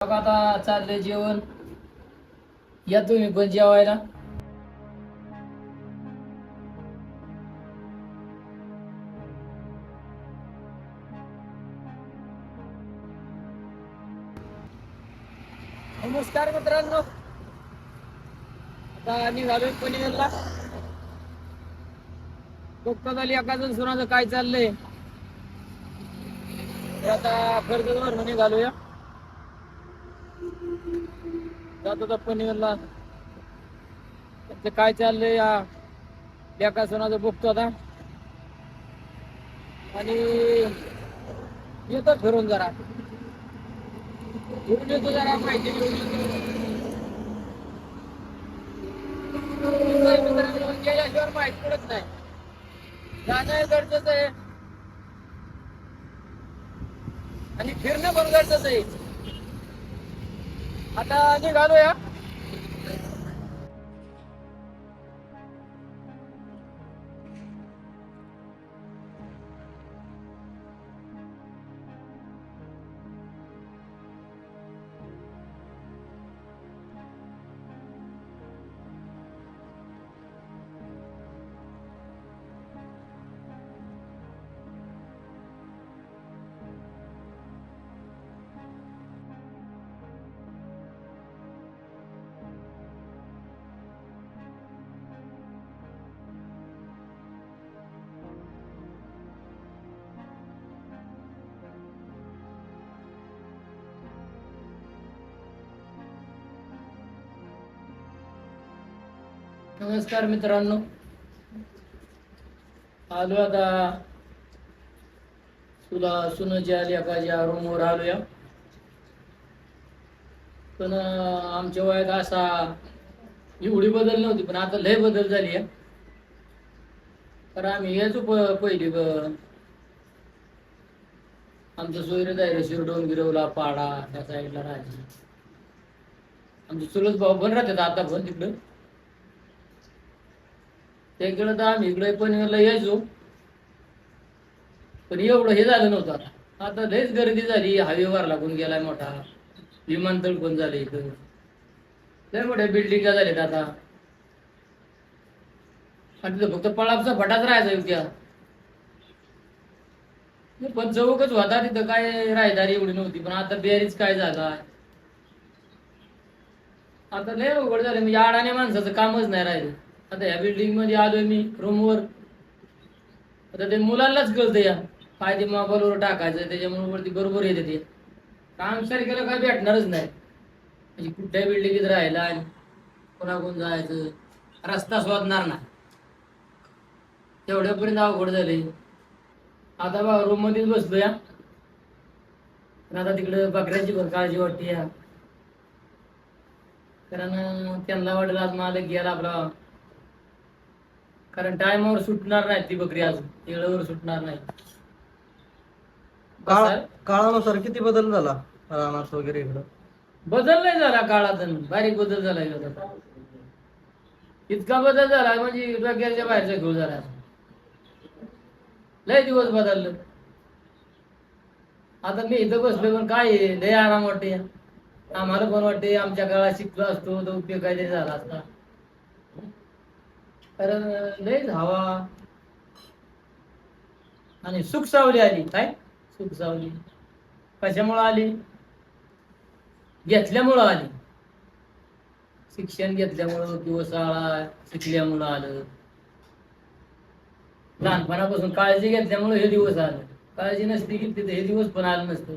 बघा आता चाललंय जेवण. या तुम्ही पण जेवायला. नमस्कार मित्रांनो. आता निघालोय पनवेलला बघतो झाली एका जण सुनाचं काय चाललंय. ते आता कर्जवर निघालोया. घालूया तर पनवेलला त्यांचं काय चाललंय या एका सणाचं बघतो आता. आणि येतो फिरून जरा. फिरून येतो जरा माहिती घेऊन येतो. गेल्याशिवाय माहिती पडत नाही. जाणं गरजेचं आहे. आणि फिरणं पण गरजेचं आहे. आता निघालो या नमस्कार मित्रांनो. आलो आता तुला सुनच्या लेखाच्या रूमवर आलोया. पण आमच्या वयात असा एवढी बदल नव्हती पण आता लय बदल झाली आहे तर आम्ही यायचो प- पहिली आमचं सोयरे आहे शिरडोन गिरवला पाडा त्या साईडला राहायची. आमचे चुलत भाऊ पण राहतात आता पण तिकडं. त्याकडे तर आम्ही इकडे पनवेलला यायचो. पण एवढं हे झालं नव्हतं आता. आता लयच गर्दी झाली. हायवेवर लागून गेलाय मोठा. विमानतळ पण झालं इथं. लय मोठ्या बिल्डिंगा झाल्यात आता. आणि तिथं फक्त पळापचा फटाच राहायचा इतक्या. पण चौकच होता तिथं. काय राहदारी एवढी नव्हती. पण आता बेरीज काय झाला आता लय अवघड झालं. म्हणजे आडाने माणसाचं कामच नाही राहिलं. आता ह्या बिल्डिंगमध्ये आलोय मी रूमवर आता ते मुलांनाच कळतं या. फायदे मोबाईल मोबाईलवर टाकायचं त्याच्यामुळे वरती बरोबर येते ते. काम सारखेला काय भेटणारच नाही. म्हणजे कुठल्या बिल्डिंगीत राहायला आणि कोणाकोण जायचं रस्ता शोधणार नाही. तेवढ्यापर्यंत अवघड झाले आता बा रूम मध्येच बसलो या. आता तिकडं बकऱ्यांची पण काळजी वाटते या. कारण त्यांना वाटलं आज मला गेला आपला कारण टायमावर सुटणार नाही ती बकरी अजून. वेळेवर सुटणार नाही काळ? काळानुसार किती बदल झाला रानात वगैरे इकडं? बदल नाही झाला काळात बारीक बदल झाला. इतका बदल झाला म्हणजे डोक्याच्या बाहेरचा घेऊ झाला. लय दिवस बदललं. आता मी इथं बसलो पण काय आहे, लय आराम वाटते आम्हाला पण वाटते आमच्या काळात शिकलो असतो तर उपयोग काहीतरी झाला असता. कारण लय हवा आणि सुख सावली आली. काय? सुख सावली. कशामुळं आली? घेतल्यामुळं आली. शिक्षण घेतल्यामुळं किंवा शाळा शिकल्यामुळं आलं. लहानपणापासून काळजी घेतल्यामुळं हे दिवस आलं. काळजी नसती की तर हे दिवस पण आलं नसतं.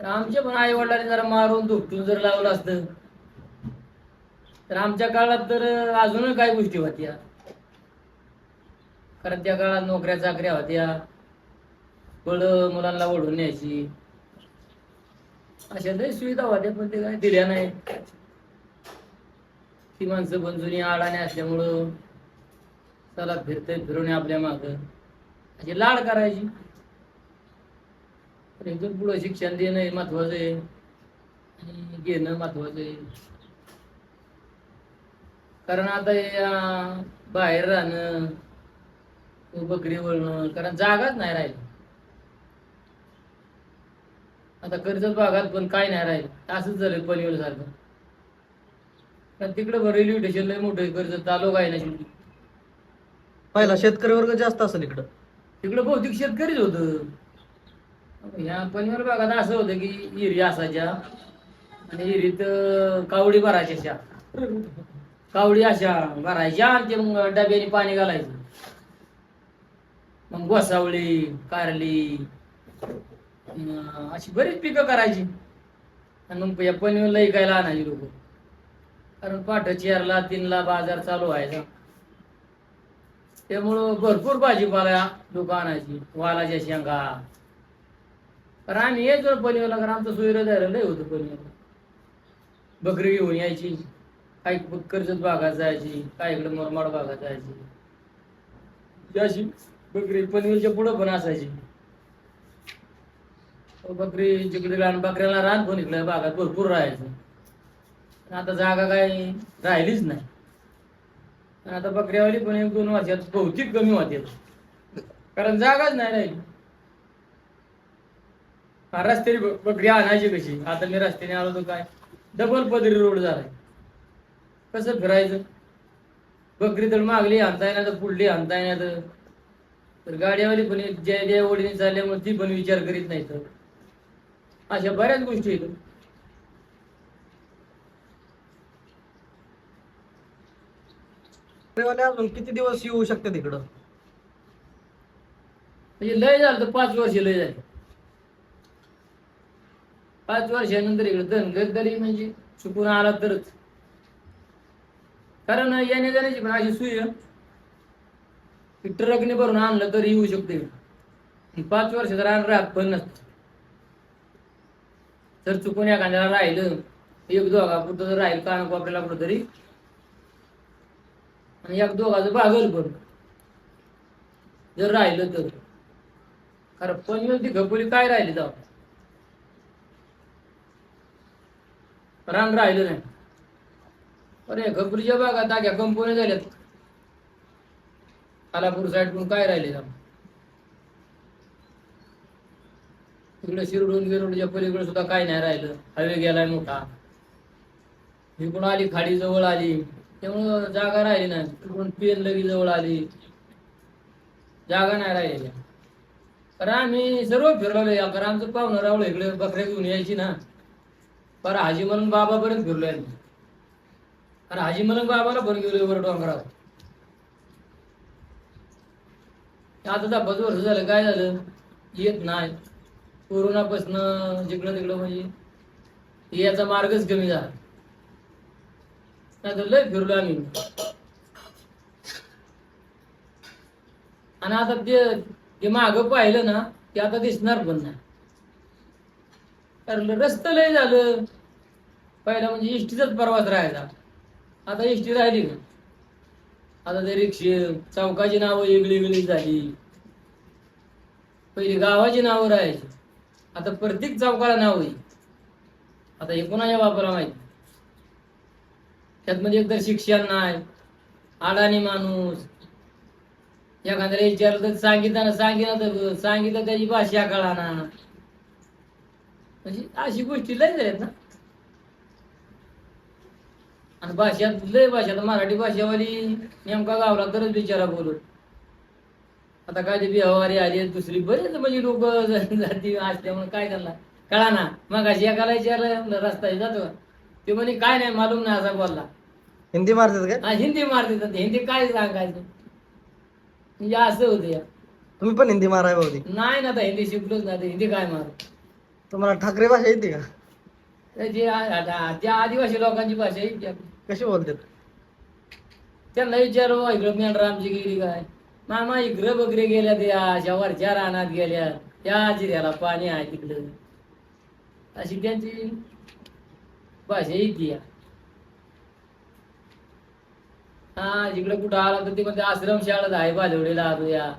तर आमच्या पण आई वडिलांनी जरा मारून दुपटून जर लावलं असतं तर आमच्या काळात तर अजूनही काही गोष्टी होत्या. कारण त्या काळात नोकऱ्या चाकऱ्या होत्या. फळ मुलांना ओढून न्यायची. अशा लय सुविधा होत्या पण ते काय दिल्या नाही. ती माणसं पण जुनी आळाने असल्यामुळं चला फिरते फिरून आपल्या माग. अशी लाड करायची. पण इथून पुढं शिक्षण देणं हे महत्वाचं आहे. आणि घेणं महत्वाचं आहे. कारण आता अं, बाहेर राहणं बकरी वळणं कारण जागाच नाही राहिली. आता कर्जत भागात पण काय नाही राहिलं. असंच झालं पनवेल सारखं. कारण तिकडं पण रेल्वे स्टेशन लय मोठं कर्जत तालुका आहे ना शेवटी. पहिला शेतकरी वर्ग जास्त असेल इकडं. तिकडं बहुतेक शेतकरीच होतं. ह्या पनवेल भागात असं होतं की हिरी असायच्या आणि हिरीत कावडी भरायच्या कावडी अशा भरायच्या आणि ते मग डब्याने पाणी घालायचं. मग गोसावळी कारली अशी बरीच पिकं करायची. आणि मग या पनवेलला ऐकायला आणायची लोक. कारण पाठ चेरला तीनला बाजार चालू व्हायचा. त्यामुळं भरपूर भाजीपाला लोक आणायची. वालाच्या शेंगा. तर आम्ही यायचो ना पनवेलला कारण आमचं सोयरं जायला लय होतं पनवेलला बकरी घेऊन यायची. काही कर्जत भागात जायची काही इकडे मुरमाड भागात जायची. अशी बकरी पनवेलच्या पुढं पण असायची. बकरी जिकडे रान बकऱ्याला रान पण इकडे भागात भरपूर राहायचं. आता जागा काही राहिलीच नाही. आता बकऱ्यावाली पण एक दोन वर्षात बहुतेक कमी होते. कारण जागाच नाही राहिली. रस्त्याने बकरी आणायची कशी? आता मी रस्त्याने आलो तर काय? डबल पदरी रोड झालाय. कसं फिरायचं? बकरी तर मागली आणता येणार तर पुढली आणता येणार तर गाडीवाली पण ज्या ज्या ओढीने चालल्यामुळे ती पण विचार करीत नाही तर. अशा बऱ्याच गोष्टी आहेत. अजून किती दिवस येऊ शकतात इकडं? म्हणजे लय झालं तर पाच वर्ष लय झाले. पाच वर्षानंतर इकडे धनगर तरी म्हणजे चुकून आला तरच. कारण येण्या जाण्याची पण अशी सुई आहे. ट्रकने भरून आणलं तरी येऊ शकते. पाच वर्ष तर राहत पण नसत. जर चुकून एखाद्याला राहिलं एक दोघा पुरतं जर राहील कान कोपऱ्याला कुठं तरी आणि एक दोघाचं भागल पण. जर राहिलं तर. कारण पण ती घपोली काय राहिली जाऊ? रान राहिलं नाही. अरे घपोलीच्या भागात आख्या कंपन्या झाल्यात. खालापूर साईडकडून काय राहिले तिकडे शिरडून गिरडूच्या पलीकडे सुद्धा काय नाही राहिलं. हवे गेलाय मोठा. इकडून आली खाडी जवळ आली. त्यामुळं जागा राहिली नाही. तिकडून पेन लगी जवळ आली. जागा नाही राहिलेल्या कारण आम्ही सर्व फिरलो या कारण आमचं पाहुणं रावलं इकडे. बकऱ्या घेऊन यायची ना. पर हाजी म्हणून बाबापर्यंत फिरलोय आम्ही. आणि हाजी म्हणून बाबाला पण गेलो वर डोंगरावर. आता दहा पाच वर्ष झालं काय झालं? येत नाही. कोरोनापासनं जिकडं तिकडं म्हणजे याचा मार्गच कमी झाला. नाही तर लय फिरलो आम्ही. आणि आता ते ते मागं पाहिलं ना ते आता दिसणार पण नाही. कारण रस्ता लय झालं. पहिला म्हणजे इष्टीचाच प्रवास राहायचा. आता इष्टी राहिली का? आता ते रिक्षे चौकाची नावं वेगळी वेगळी झाली. पहिली गावाची नावं राहायची. आता प्रत्येक चौकाला नाव आहे आता हे कोणाच्या वापरा माहिती? त्यात म्हणजे एकतर शिक्षण नाही अडाणी माणूस. एखाद्याला विचारलं तर सांगितलं सांगितलं तर सांगितलं त्याची भाषा कळाना. म्हणजे अशी गोष्टी लय झाल्यात ना. आणि भाषात लय भाषा मराठी भाषावाली नेमका गावला तरच बिचारा बोलत. आता काय ते बिहावारी आली दुसरी बरेच म्हणजे लोक जाती असल्यामुळे काय त्यांना? कळा ना मग अशी एकाला विचारलं रस्ता जातो का? ते म्हणे काय नाही मालूम नाही असा बोलला. हिंदी मारतात काय? हा हिंदी मारते तर हिंदी काय सांगायचं? म्हणजे असं होतं या तुम्ही पण हिंदी माराय भाऊती नाही ना आता हिंदी शिकलोच तर हिंदी काय मार? तुम्हाला ठाकरे भाषा येते का? जे त्या आदिवासी लोकांची भाषा त्या- कशी बोलतात? त्यांना विचारू इकडं मेंढरामची गेली काय? मामा इकडं बकरे गेल्या त्या अशा वरच्या रानात गेल्या त्या जिऱ्याला पाणी आहे तिकडं. अशी त्यांची भाषा येते हा जिकडं कुठं आला तर ते म्हणते आश्रम शाळेत आहे बाजवडीला आलो या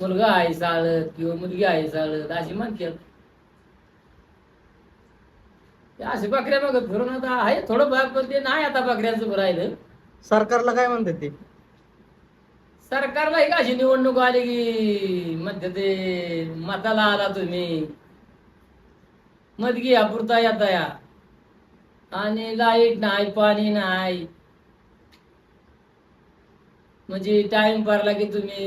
मुलगा आहे चालत किंवा मुलगी आहे चालत अशी म्हणतात. असे बकऱ्या मग फिरून आता आहे थोडं भाग पण ते नाही आता बकऱ्यांचं राहिलं. सरकारला काय म्हणतात ते? सरकारला एक अशी निवडणूक आली की मध्ये ते मताला आला तुम्ही. मदगी पुरता येता या. आणि लाइट नाही पाणी नाही. म्हणजे टाइम पारला की तुम्ही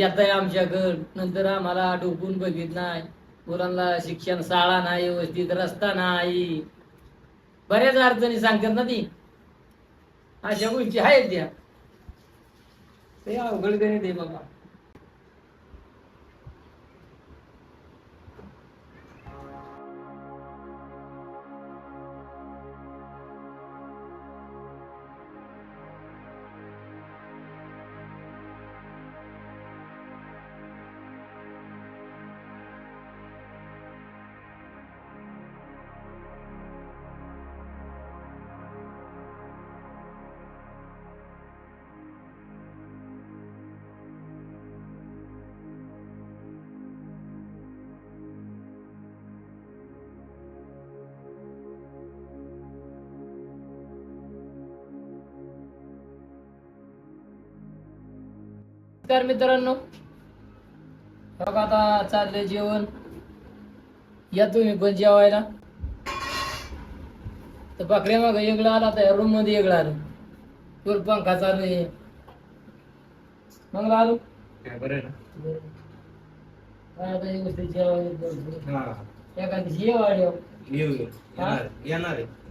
येताय आमच्याकडं. नंतर आम्हाला डोकून बघित नाही. मुलांना शिक्षण शाळा नाही व्यवस्थित रस्ता नाही. बऱ्याच अडचणी सांगतात ना ती. अशा गोष्टी आहेत त्या. ते अवघड गणित आहे बाबा. तर मित्रांनो. बघा आता चाललंय जेवण. या तुम्ही पण जेवायला. तर बकऱ्या मग वेगळं आला तर रूममध्ये वेगळं आलं. फुल पंखा चालू आहे. मग आलो. काय आता व्यवस्थित जेवायला हा. एखादी जेवायला येणार आहे.